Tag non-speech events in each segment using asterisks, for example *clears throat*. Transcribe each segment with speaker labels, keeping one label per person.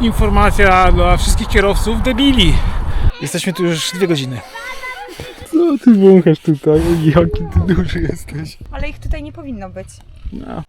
Speaker 1: informacja dla wszystkich kierowców debili. Jesteśmy tu już dwie godziny. Co ty wąchasz tutaj? Jaki ty duży jesteś.
Speaker 2: Ale ich tutaj nie powinno być.
Speaker 1: No.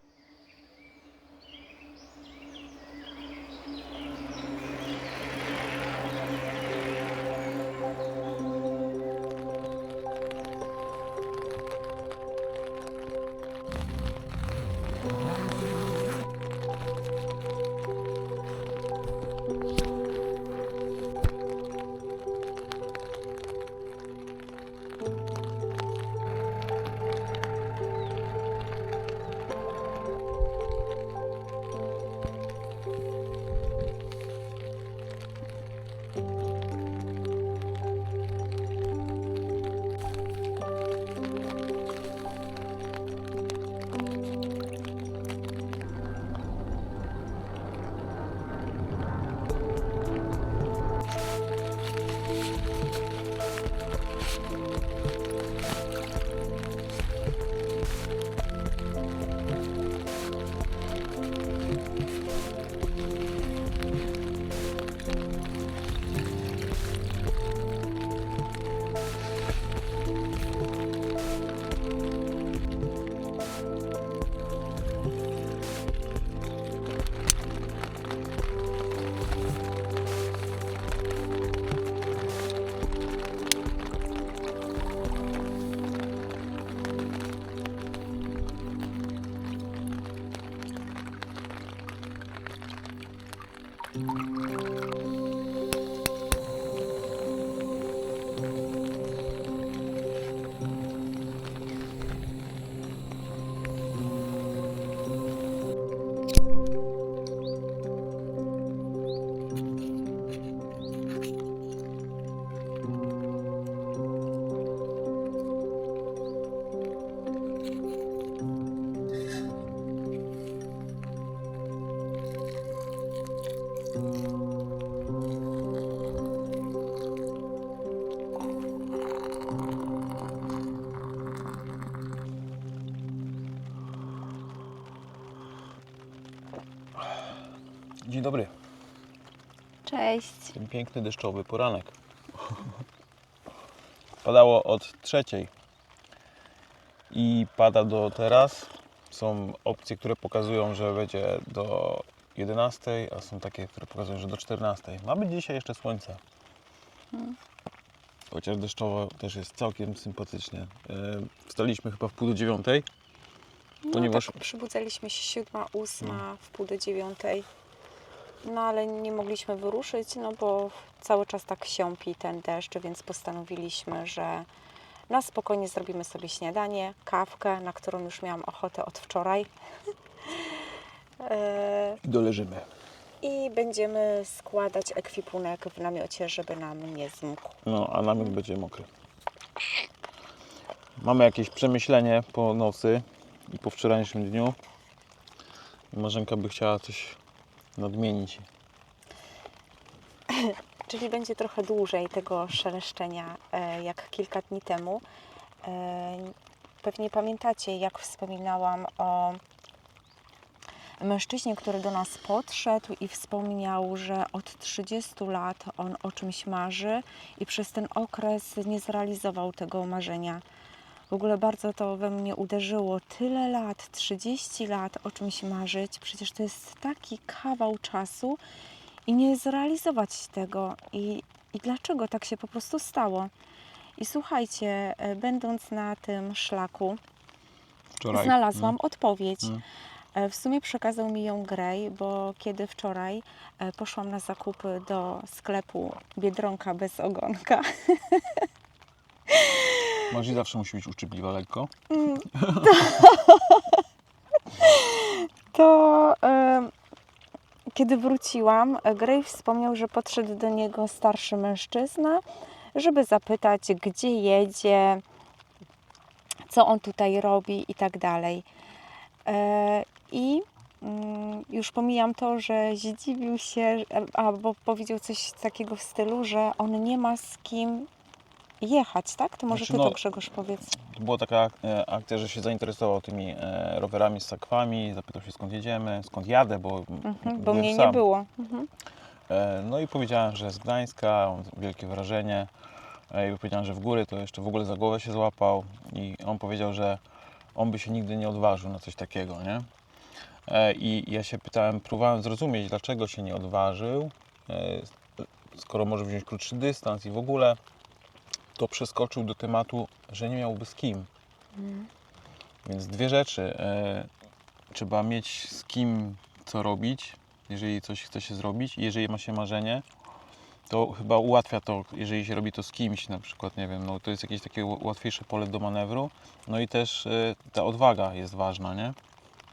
Speaker 3: Ten piękny deszczowy poranek. Padało od trzeciej i pada do teraz. Są opcje, które pokazują, że będzie do 11, a są takie, które pokazują, że do 14. Ma być dzisiaj jeszcze słońce. Chociaż deszczowo też jest całkiem sympatycznie. Yy, Wstaliśmy chyba w pół do dziewiątej. Ponieważ-
Speaker 2: No, tak przybudzaliśmy się siódma, ósma, w pół do dziewiątej. No ale nie mogliśmy wyruszyć, no bo cały czas tak siąpi ten deszcz, więc postanowiliśmy, że na spokojnie zrobimy sobie śniadanie, kawkę, na którą już miałam ochotę od wczoraj. *laughs* E,
Speaker 3: I doleżymy.
Speaker 2: I będziemy składać ekwipunek w namiocie, żeby nam nie zmógł.
Speaker 3: No, a namiot będzie mokry. Mamy jakieś przemyślenie po nocy i po wczorajszym dniu. Marzenka by chciała coś nadmienić. *laughs*
Speaker 2: Czyli będzie trochę dłużej tego szeleszczenia e, jak kilka dni temu. E, Pewnie pamiętacie, jak wspominałam o mężczyźnie, który do nas podszedł i wspomniał, że od 30 lat on o czymś marzy i przez ten okres nie zrealizował tego marzenia. W ogóle bardzo to we mnie uderzyło. Tyle lat, 30 lat o czymś marzyć, przecież to jest taki kawał czasu i nie zrealizować tego. I, I dlaczego tak się po prostu stało? I słuchajcie, e, będąc na tym szlaku,
Speaker 3: Wczoraj.
Speaker 2: znalazłam
Speaker 3: Mm.
Speaker 2: odpowiedź.
Speaker 3: Mm.
Speaker 2: E, W sumie przekazał mi ją Gray, bo kiedy wczoraj e, poszłam na zakupy do sklepu Biedronka bez ogonka, *laughs*
Speaker 3: Marzi zawsze musi być uczciwa lekko. *laughs*
Speaker 2: to e, kiedy wróciłam, Gray wspomniał, że podszedł do niego starszy mężczyzna, żeby zapytać, gdzie jedzie, co on tutaj robi i tak dalej. E, I mm, już pomijam to, że zdziwił się, albo powiedział coś takiego w stylu, że on nie ma z kim jechać, tak? To może
Speaker 3: Znaczy,
Speaker 2: ty
Speaker 3: no,
Speaker 2: to Grzegorz powiedz.
Speaker 3: To była taka e, akcja, że się zainteresował tymi e, rowerami z sakwami, zapytał się skąd jedziemy, skąd jadę, bo,
Speaker 2: Mhm, bo mnie nie
Speaker 3: sam.
Speaker 2: było. Mhm.
Speaker 3: E, No i powiedziałem, że z Gdańska, wielkie wrażenie. I powiedziałem, że w góry to jeszcze w ogóle za głowę się złapał i on powiedział, że on by się nigdy nie odważył na coś takiego, nie? I ja się pytałem, próbowałem zrozumieć, dlaczego się nie odważył, skoro może wziąć krótszy dystans i w ogóle, to przeskoczył do tematu, że nie miałby z kim. Więc dwie rzeczy. E, trzeba mieć z kim co robić, jeżeli coś chce się zrobić i jeżeli ma się marzenie, to chyba ułatwia to, jeżeli się robi to z kimś, na przykład, nie wiem, no to jest jakieś takie łatwiejsze pole do manewru. No i też e, ta odwaga jest ważna, nie?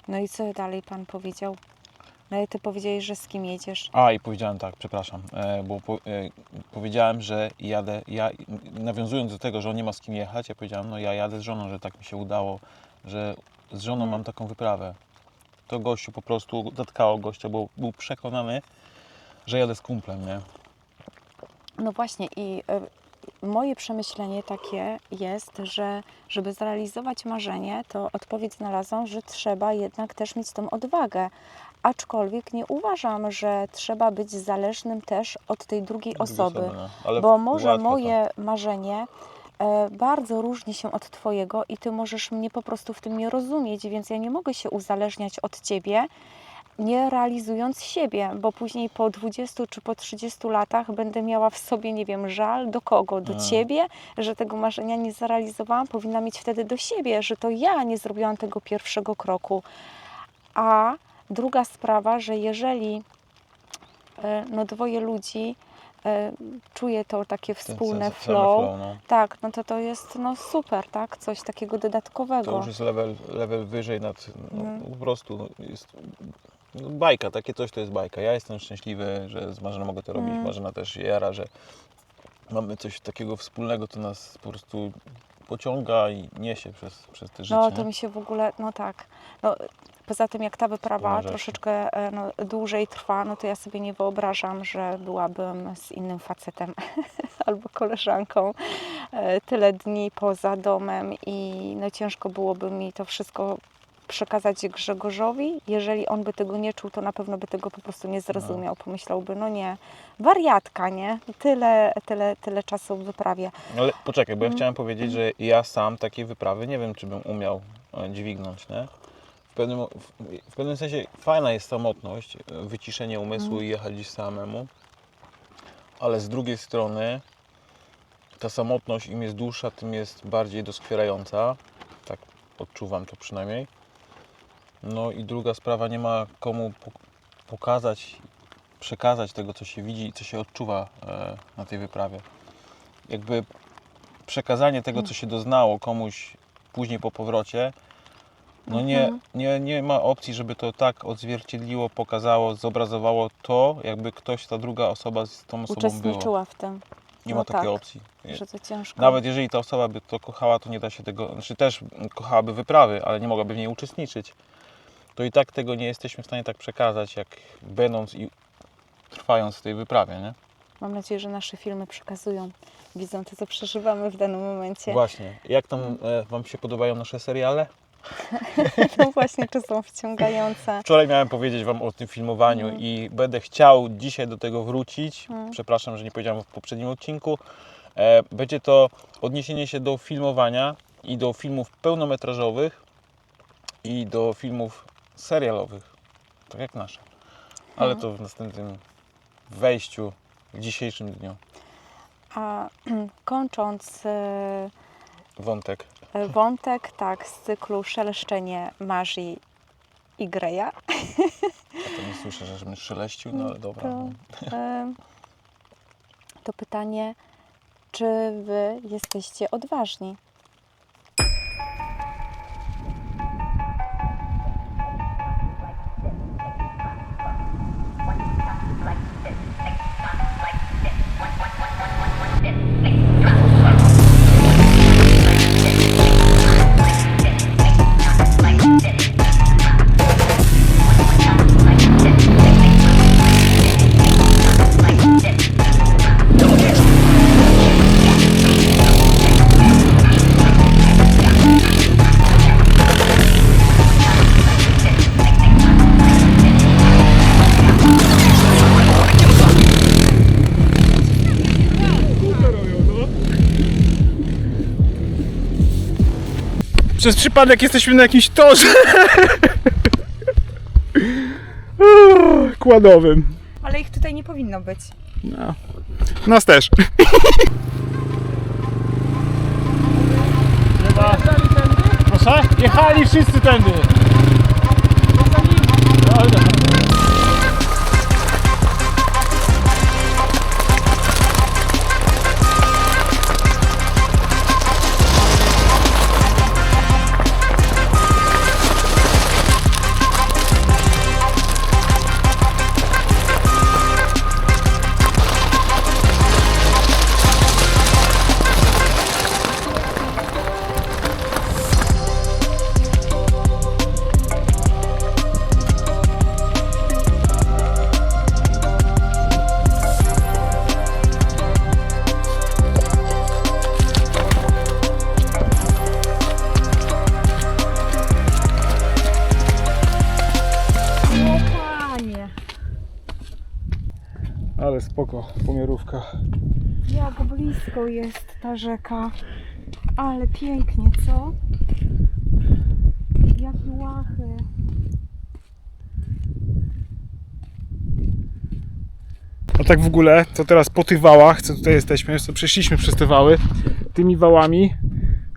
Speaker 2: No i co dalej pan powiedział? No i ty powiedziałeś, że z kim jedziesz.
Speaker 3: A i powiedziałem tak, przepraszam, e, bo po, e, powiedziałem, że jadę, ja nawiązując do tego, że on nie ma z kim jechać, ja powiedziałem, no ja jadę z żoną, że tak mi się udało, że z żoną mam taką wyprawę. To gościu po prostu zatkało gościa, bo był przekonany, że jadę z kumplem, nie?
Speaker 2: No właśnie i y, moje przemyślenie takie jest, że żeby zrealizować marzenie, to odpowiedź znalazłam, że trzeba jednak też mieć tą odwagę. Aczkolwiek nie uważam, że trzeba być zależnym też od tej drugiej osoby.
Speaker 3: no.
Speaker 2: Bo może
Speaker 3: ułatwia to.
Speaker 2: moje marzenie e, bardzo różni się od Twojego i Ty możesz mnie po prostu w tym nie rozumieć, więc ja nie mogę się uzależniać od Ciebie, nie realizując siebie, bo później po 20 czy po 30 latach będę miała w sobie, nie wiem, żal do kogo? Do
Speaker 3: A.
Speaker 2: Ciebie, że tego marzenia nie zrealizowałam, powinna mieć wtedy do siebie, że to ja nie zrobiłam tego pierwszego kroku. A druga sprawa, że jeżeli e, no dwoje ludzi e, czuje to takie
Speaker 3: Ten
Speaker 2: wspólne flow,
Speaker 3: flow no.
Speaker 2: tak, no to to jest no super, tak, coś takiego dodatkowego.
Speaker 3: To już jest level, level wyżej nad, no,
Speaker 2: Mhm.
Speaker 3: po prostu no, jest no, bajka, takie coś to jest bajka. Ja jestem szczęśliwy, że z Marzeną mogę to robić,
Speaker 2: Mhm.
Speaker 3: Marzena też jara, że mamy coś takiego wspólnego, to nas po prostu pociąga i niesie przez, przez te życie.
Speaker 2: No to mi się w ogóle, no tak. No, poza tym jak ta wyprawa troszeczkę e, no, dłużej trwa, no to ja sobie nie wyobrażam, że byłabym z innym facetem *laughs* albo koleżanką e, tyle dni poza domem i no ciężko byłoby mi to wszystko przekazać Grzegorzowi. Jeżeli on by tego nie czuł, to na pewno by tego po prostu nie zrozumiał. Pomyślałby, no nie, wariatka, nie? Tyle, tyle, tyle czasu w wyprawie.
Speaker 3: Ale poczekaj, bo ja
Speaker 2: Mhm.
Speaker 3: chciałem powiedzieć, że ja sam takiej wyprawy nie wiem, czy bym umiał e, dźwignąć, nie? W pewnym, w, w pewnym sensie fajna jest samotność, wyciszenie umysłu
Speaker 2: Mhm.
Speaker 3: i jechać samemu, ale z drugiej strony ta samotność im jest dłuższa, tym jest bardziej doskwierająca. Tak odczuwam to przynajmniej. No i druga sprawa, nie ma komu po- pokazać, przekazać tego, co się widzi i co się odczuwa e, na tej wyprawie. Jakby przekazanie tego, co się doznało komuś później po powrocie, no nie,
Speaker 2: Mhm.
Speaker 3: nie, nie ma opcji, żeby to tak odzwierciedliło, pokazało, zobrazowało to, jakby ktoś, ta druga osoba z tą osobą była.
Speaker 2: Uczestniczyła w tym,
Speaker 3: Nie
Speaker 2: no
Speaker 3: ma takiej
Speaker 2: tak.
Speaker 3: opcji.
Speaker 2: Że to ciężko.
Speaker 3: Nawet jeżeli ta osoba by to kochała, to nie da się tego, znaczy też kochałaby wyprawy, ale nie mogłaby w niej uczestniczyć, to i tak tego nie jesteśmy w stanie tak przekazać, jak będąc i trwając w tej wyprawie, nie?
Speaker 2: Mam nadzieję, że nasze filmy przekazują, widzą to, co przeżywamy w danym momencie.
Speaker 3: Właśnie. Jak tam e, Wam się podobają nasze seriale? *laughs*
Speaker 2: No właśnie, czy są wciągające.
Speaker 3: Wczoraj miałem powiedzieć Wam o tym filmowaniu
Speaker 2: Mhm.
Speaker 3: i będę chciał dzisiaj do tego wrócić.
Speaker 2: Mhm.
Speaker 3: Przepraszam, że nie powiedziałem w poprzednim odcinku. E, Będzie to odniesienie się do filmowania i do filmów pełnometrażowych i do filmów serialowych, tak jak nasze. Ale
Speaker 2: Mhm.
Speaker 3: to w następnym wejściu, w dzisiejszym dniu.
Speaker 2: A *clears throat* kończąc e,
Speaker 3: Wątek.
Speaker 2: e, wątek, tak, z cyklu Szeleszczenie Marzy i Greja,
Speaker 3: Ja to nie słyszę, żebym szeleścił, no ale dobra.
Speaker 2: to,
Speaker 3: no.
Speaker 2: e, to pytanie, czy Wy jesteście odważni?
Speaker 1: Przez przypadek jesteśmy na jakimś torze. *laughs* Kładowym.
Speaker 2: Ale ich tutaj nie powinno być.
Speaker 1: No. Nas też. Chyba... Proszę? Jechali wszyscy tędy. Ale spoko, pomiarówka.
Speaker 2: jak blisko jest ta rzeka. Ale pięknie, co? Jakie łachy.
Speaker 1: A tak w ogóle, to teraz po tych wałach, co tutaj jesteśmy, co przeszliśmy przez te wały, tymi wałami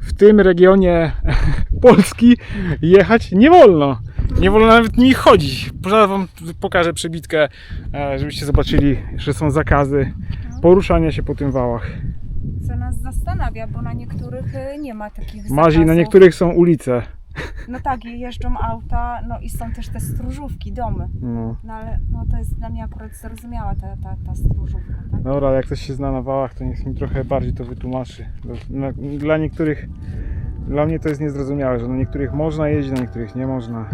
Speaker 1: w tym regionie *laughs* Polski jechać nie wolno. Nie wolno nawet nimi chodzić. Zaraz wam pokażę przebitkę, e, żebyście zobaczyli, że są zakazy poruszania się po tym wałach.
Speaker 2: Co nas zastanawia, bo na niektórych y, nie ma takich
Speaker 1: Mazi, na
Speaker 2: zakazów.
Speaker 1: niektórych są ulice.
Speaker 2: No tak, jeżdżą auta, no i są też te stróżówki, domy.
Speaker 1: No.
Speaker 2: No ale no, to jest dla mnie akurat zrozumiała ta, ta, ta stróżówka, tak?
Speaker 1: Dobra, ale jak ktoś się zna na wałach, to niech mi trochę bardziej to wytłumaczy. Dla- Dla niektórych, dla mnie to jest niezrozumiałe, że na niektórych można jeździć, na niektórych nie można.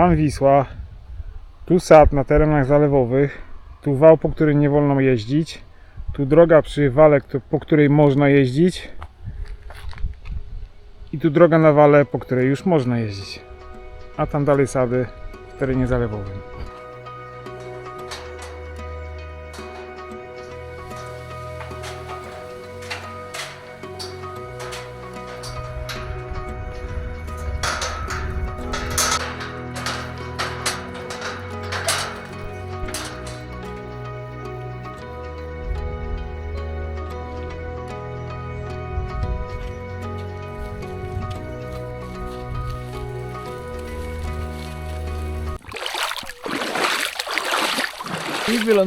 Speaker 1: Tam Wisła, tu sad na terenach zalewowych, tu wał, po którym nie wolno jeździć, tu droga przy wale, po której można jeździć i tu droga na wale, po której już można jeździć. A tam dalej sady w terenie zalewowym.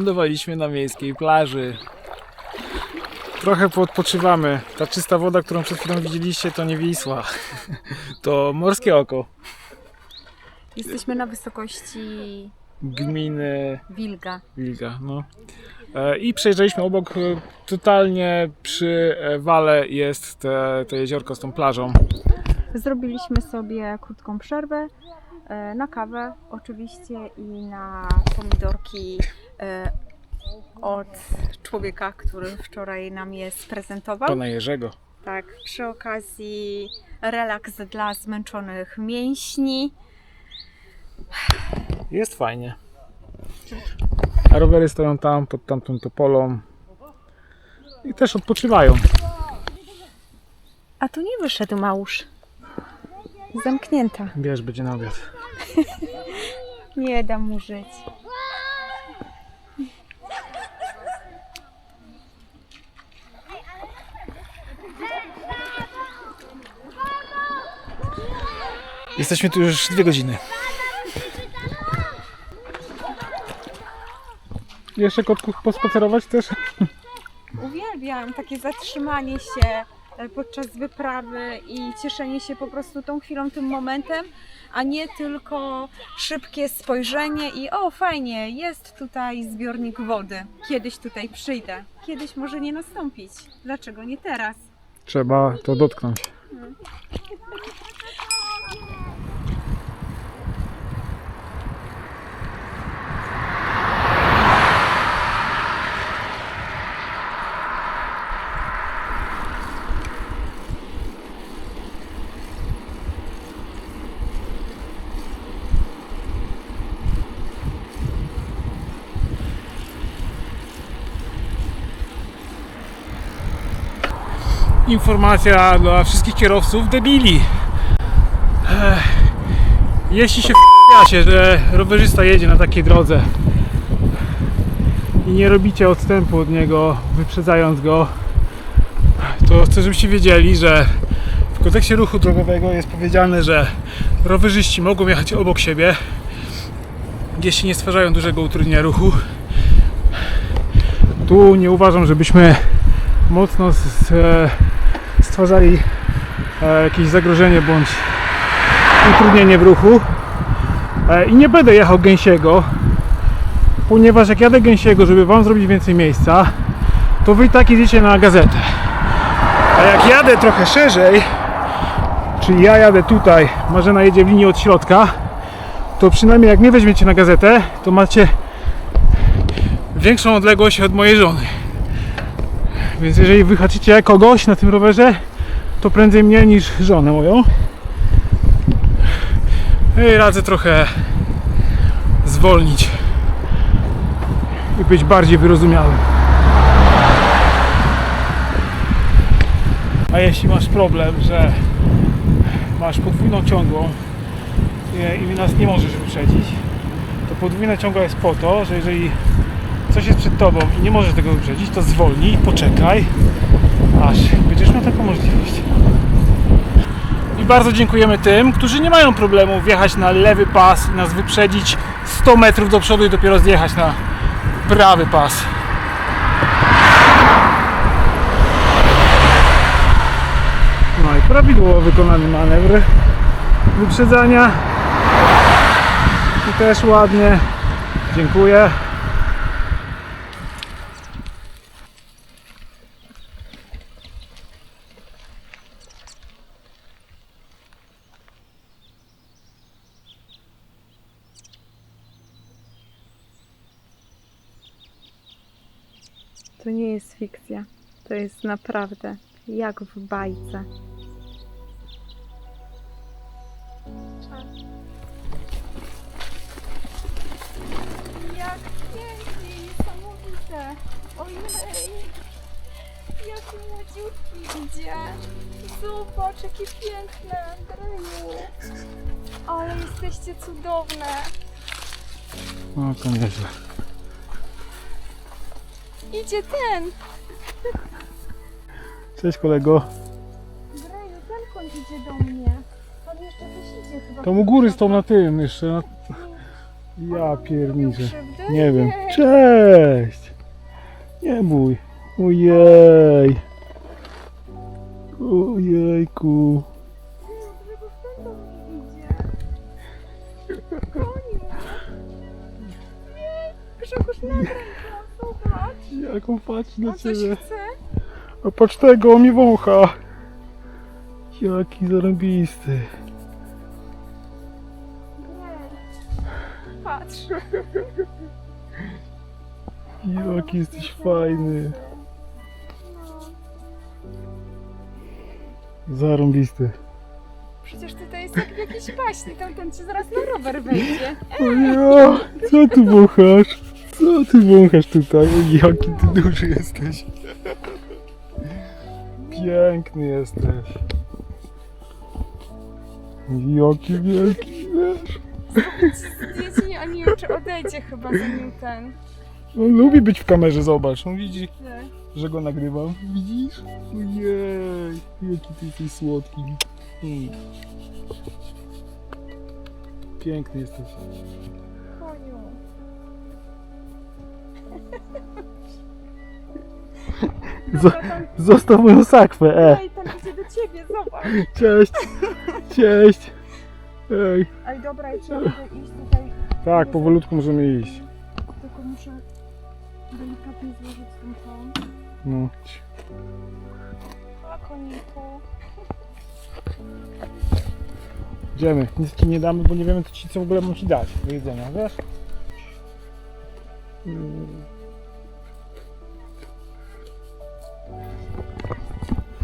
Speaker 1: Wylądowaliśmy na miejskiej plaży. Trochę poodpoczywamy. Ta czysta woda, którą przed chwilą widzieliście, to nie Wisła. *laughs* To morskie oko.
Speaker 2: Jesteśmy na wysokości
Speaker 1: Gminy
Speaker 2: Wilga.
Speaker 1: Wilga. No. E, I przejeżdżaliśmy obok. e, Totalnie przy e, wale jest te, to jeziorko z tą plażą.
Speaker 2: Zrobiliśmy sobie krótką przerwę na kawę oczywiście i na pomidorki od człowieka, który wczoraj nam je sprezentował.
Speaker 1: Pana Jerzego.
Speaker 2: Tak, przy okazji relaks dla zmęczonych mięśni.
Speaker 1: Jest fajnie. A rowery stoją tam, pod tamtą topolą. I też odpoczywają.
Speaker 2: A tu nie wyszedł małż. Zamknięta.
Speaker 1: Bierz, będzie na obiad. *laughs*
Speaker 2: Nie dam mu żyć.
Speaker 1: Jesteśmy tu już dwie godziny. Jeszcze kotku pospacerować też?
Speaker 2: Uwielbiam takie zatrzymanie się e, podczas wyprawy i cieszenie się po prostu tą chwilą, tym momentem, a nie tylko szybkie spojrzenie i o fajnie, jest tutaj zbiornik wody. Kiedyś tutaj przyjdę. Kiedyś może nie nastąpić. Dlaczego nie teraz?
Speaker 1: Trzeba to dotknąć. Informacja dla wszystkich kierowców debili. Jeśli się się, że rowerzysta jedzie na takiej drodze i nie robicie odstępu od niego, wyprzedzając go, to chcę, żebyście wiedzieli, że w kodeksie ruchu drogowego jest powiedziane, że rowerzyści mogą jechać obok siebie, jeśli nie stwarzają dużego utrudnienia ruchu. Tu nie uważam, żebyśmy mocno s- e, stwarzali e, jakieś zagrożenie bądź utrudnienie w ruchu. E, I nie będę jechał gęsiego, ponieważ jak jadę gęsiego, żeby Wam zrobić więcej miejsca, to Wy i tak jedziecie na gazetę. A jak jadę trochę szerzej, czyli ja jadę tutaj, Marzena jedzie w linii od środka, to przynajmniej jak mnie weźmiecie na gazetę, to macie większą odległość od mojej żony. Więc jeżeli wyhaczycie kogoś na tym rowerze, to prędzej mnie niż żonę moją. I radzę trochę zwolnić i być bardziej wyrozumiałym. A jeśli masz problem, że masz podwójną ciągłą i- nas nie możesz wyprzedzić, to podwójna ciągła jest po to, że jeżeli coś jest przed tobą i nie możesz tego wyprzedzić, to zwolnij, poczekaj, aż będziesz miał taką możliwość. I bardzo dziękujemy tym, którzy nie mają problemu wjechać na lewy pas i nas wyprzedzić 100 metrów do przodu i dopiero zjechać na prawy pas. No i prawidłowo wykonany manewr wyprzedzania. I też ładnie. Dziękuję.
Speaker 2: To nie jest fikcja. To jest naprawdę jak w bajce. Jak pięknie, niesamowite. Ojej, jaki młodziutki idzie. Zobacz, jakie piękne, Andreju. Ale jesteście cudowne.
Speaker 1: No to nieźle.
Speaker 2: Idzie ten.
Speaker 1: Cześć kolego.
Speaker 2: Andreju, ten koń idzie do mnie. On jeszcze coś idzie chyba.
Speaker 1: Tam u góry stał na tym jeszcze. Na... Ja pierniczę. Nie wiem. Cześć! Nie bój. Ojej. Ojejku.
Speaker 2: Grzegorz, nagraj to, zobacz.
Speaker 1: Jak on patrzy na
Speaker 2: On coś
Speaker 1: ciebie.
Speaker 2: chce?
Speaker 1: A patrz tego, on mi wącha. Jaki zarąbisty.
Speaker 2: Patrz.
Speaker 1: Jaki jesteś fajny. Zarąbisty.
Speaker 2: Przecież tutaj jest jak w jakiejś baśni. Tamten ci zaraz na rower wejdzie.
Speaker 1: Ojo, co ty wąchasz? Co ty wąchasz tutaj? Jaki ty duży jesteś. Piękny jesteś. Jaki wielki, wiesz.
Speaker 2: Dzieci, a nie wiem, czy odejdzie chyba zanim ten.
Speaker 1: On lubi być w kamerze, zobacz. On widzi, że go nagrywam. Widzisz? Ojej, jaki ty jesteś słodki. Mm. Piękny jesteś. Zo- zostaw moją sakwę, e.
Speaker 4: Ej, tam idzie do ciebie, zobacz.
Speaker 1: Cześć. Cześć. Ej.
Speaker 4: Ej, dobra, i trzeba by iść tutaj,
Speaker 1: Tak, powolutku możemy iść.
Speaker 4: tylko muszę delikatnie złożyć ten ton.
Speaker 1: No.
Speaker 4: A koniku.
Speaker 1: Idziemy. Nic ci nie damy, bo nie wiemy co, ci, co w ogóle mam ci dać do jedzenia, wiesz? Mm.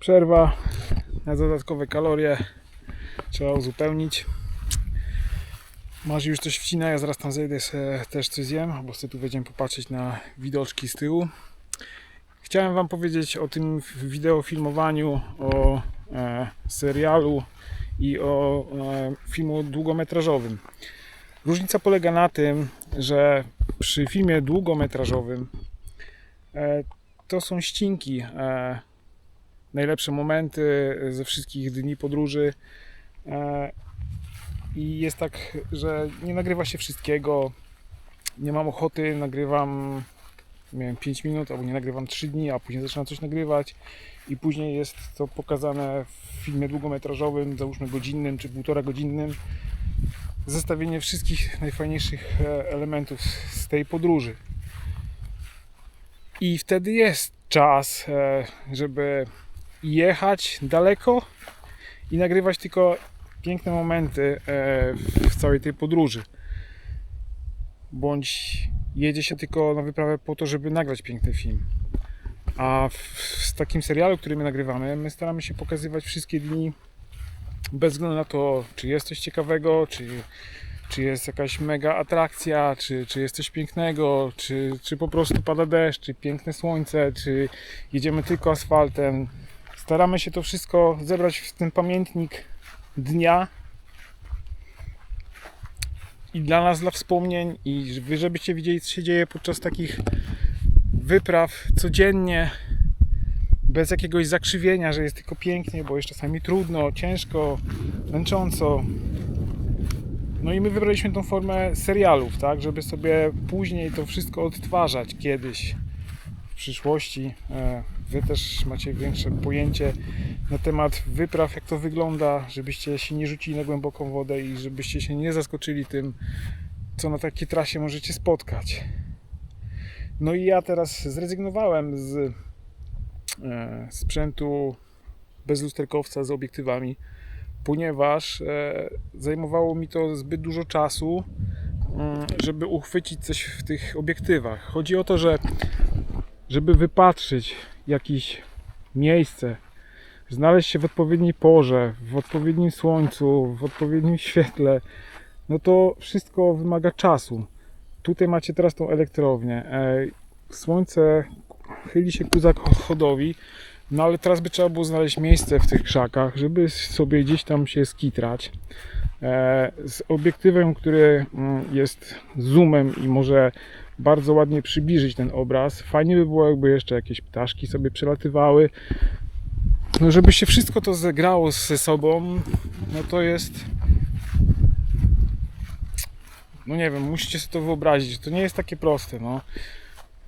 Speaker 1: Przerwa na dodatkowe kalorie. Trzeba uzupełnić. Masz już coś wcina, ja zaraz tam zejdę też coś zjem, bo sobie tu będziemy popatrzeć na widoczki z tyłu. Chciałem Wam powiedzieć o tym wideo filmowaniu, o e, serialu i o e, filmu długometrażowym. Różnica polega na tym, że przy filmie długometrażowym e, to są ścinki, e, najlepsze momenty ze wszystkich dni podróży. E, I jest tak, że nie nagrywa się wszystkiego. Nie mam ochoty, nagrywam wiem, 5 minut, albo nie nagrywam 3 dni, a później zaczynam coś nagrywać i później jest to pokazane w filmie długometrażowym, załóżmy godzinnym czy półtora godzinnym. Zestawienie wszystkich najfajniejszych e, elementów z tej podróży. I wtedy jest czas, e, żeby jechać daleko i nagrywać tylko piękne momenty e, w całej tej podróży. Bądź jedzie się tylko na wyprawę po to, żeby nagrać piękny film. A w, takim serialu, który my nagrywamy, my staramy się pokazywać wszystkie dni bez względu na to, czy jest coś ciekawego, czy, czy jest jakaś mega atrakcja, czy, czy jest coś pięknego, czy, czy po prostu pada deszcz, czy piękne słońce, czy jedziemy tylko asfaltem. Staramy się to wszystko zebrać w ten pamiętnik dnia i dla nas, dla wspomnień i wy, żebyście widzieli, co się dzieje podczas takich wypraw codziennie, bez jakiegoś zakrzywienia, że jest tylko pięknie, bo jest czasami trudno, ciężko, męcząco. No i my wybraliśmy tą formę serialów, tak, żeby sobie później to wszystko odtwarzać kiedyś przyszłości. E, Wy też macie większe pojęcie na temat wypraw, jak to wygląda, żebyście się nie rzucili na głęboką wodę i żebyście się nie zaskoczyli tym, co na takiej trasie możecie spotkać. No i ja teraz zrezygnowałem z e, sprzętu bez lusterkowca z obiektywami, ponieważ e, zajmowało mi to zbyt dużo czasu, mm, żeby uchwycić coś w tych obiektywach. Chodzi o to, że żeby wypatrzyć jakieś miejsce, znaleźć się w odpowiedniej porze, w odpowiednim słońcu, w odpowiednim świetle, no to wszystko wymaga czasu. Tutaj macie teraz tą elektrownię. E, Słońce chyli się ku zachodowi, no ale teraz by trzeba było znaleźć miejsce w tych krzakach, żeby sobie gdzieś tam się skitrać. e, z obiektywem, który mm, jest zoomem i może bardzo ładnie przybliżyć ten obraz. Fajnie by było, jakby jeszcze jakieś ptaszki sobie przelatywały. No, żeby się wszystko to zegrało ze sobą, no to jest. No nie wiem, musicie sobie to wyobrazić. To nie jest takie proste, no.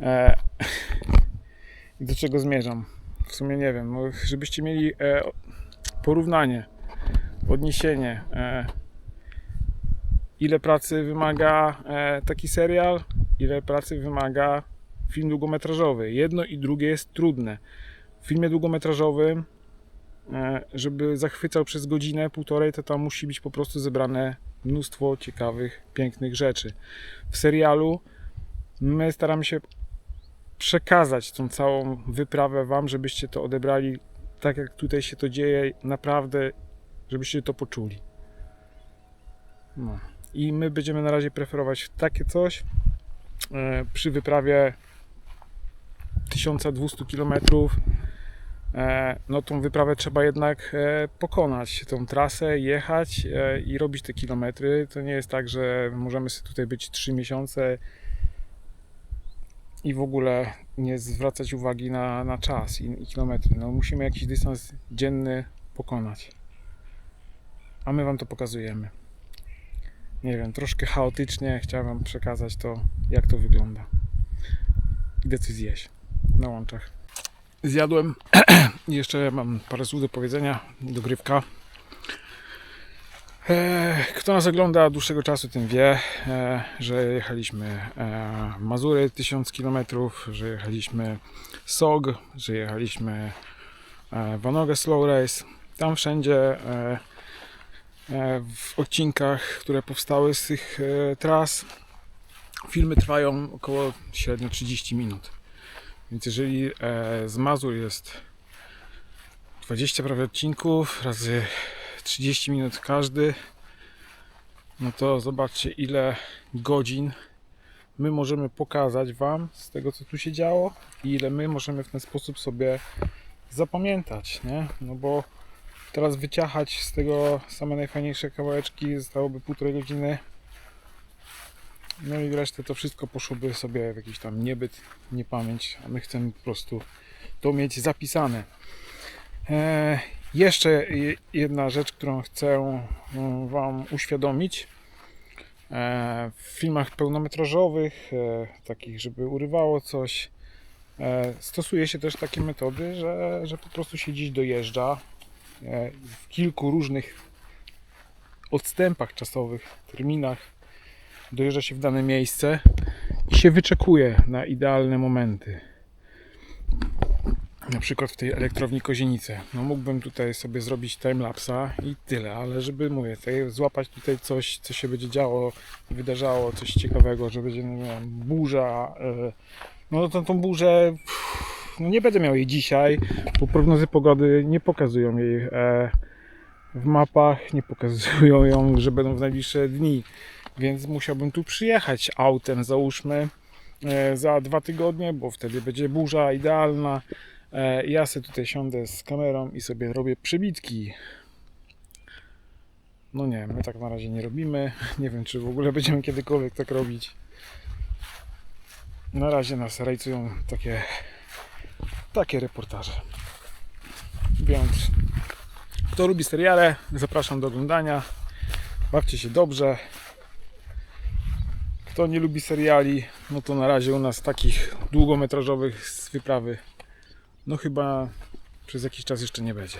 Speaker 1: E, *laughs* do czego zmierzam? W sumie nie wiem, no, żebyście mieli e, porównanie, odniesienie. E, ile pracy wymaga e, taki serial, ile pracy wymaga film długometrażowy. Jedno i drugie jest trudne. W filmie długometrażowym, e, żeby zachwycał przez godzinę, półtorej, to tam musi być po prostu zebrane mnóstwo ciekawych, pięknych rzeczy. W serialu my staramy się przekazać tą całą wyprawę Wam, żebyście to odebrali tak, jak tutaj się to dzieje, naprawdę, żebyście to poczuli. No. I my będziemy na razie preferować takie coś przy wyprawie 1200 km. E, no tą wyprawę trzeba jednak e, pokonać, tą trasę, jechać e, i robić te kilometry. To nie jest tak, że możemy sobie tutaj być 3 miesiące i w ogóle nie zwracać uwagi na, na czas i, i kilometry. No, musimy jakiś dystans dzienny pokonać. A my Wam to pokazujemy. Nie wiem, troszkę chaotycznie chciałem Wam przekazać to, jak to wygląda. Idę coś zjeść na łączach. Zjadłem *clears throat* jeszcze mam parę słów do powiedzenia. Dogrywka. E, Kto nas ogląda od dłuższego czasu, ten wie, e, że jechaliśmy e, Mazury 1000 km, że jechaliśmy SOG, że jechaliśmy Vanogę Slow Race. Tam wszędzie w odcinkach, które powstały z tych e, tras, filmy trwają około średnio 30 minut. Więc jeżeli e, z Mazur jest 20 prawie odcinków razy 30 minut każdy, no to zobaczcie ile godzin my możemy pokazać Wam z tego co tu się działo i ile my możemy w ten sposób sobie zapamiętać, nie? No bo teraz wyciachać z tego same najfajniejsze kawałeczki zostałoby półtorej godziny. No i resztę to wszystko poszłoby sobie w jakiś tam niebyt, niepamięć, a my chcemy po prostu to mieć zapisane. E, jeszcze je- jedna rzecz, którą chcę mm, Wam uświadomić. E, w filmach pełnometrażowych, e, takich, żeby urywało coś, e, stosuje się też takie metody, że, że po prostu się gdzieś dojeżdża w kilku różnych odstępach czasowych, terminach. Dojeżdża się w dane miejsce i się wyczekuje na idealne momenty na przykład w tej elektrowni Kozienice. No mógłbym tutaj sobie zrobić timelapsa i tyle, ale żeby mówię, tutaj złapać tutaj coś, co się będzie działo, wydarzało, coś ciekawego, że będzie nie wiem, burza, e, no to tą burzę pff, no nie będę miał jej dzisiaj, bo prognozy pogody nie pokazują jej e, w mapach, nie pokazują ją, że będą w najbliższe dni, więc musiałbym tu przyjechać autem, załóżmy, e, za dwa tygodnie, bo wtedy będzie burza idealna. E, Ja sobie tutaj siądę z kamerą i sobie robię przebitki. No nie, my tak na razie nie robimy. Nie wiem, czy w ogóle będziemy kiedykolwiek tak robić. Na razie nas rajcują takie, takie reportaże. Więc kto lubi seriale, zapraszam do oglądania. Bawcie się dobrze. Kto nie lubi seriali, no to na razie u nas takich długometrażowych z wyprawy no chyba przez jakiś czas jeszcze nie będzie.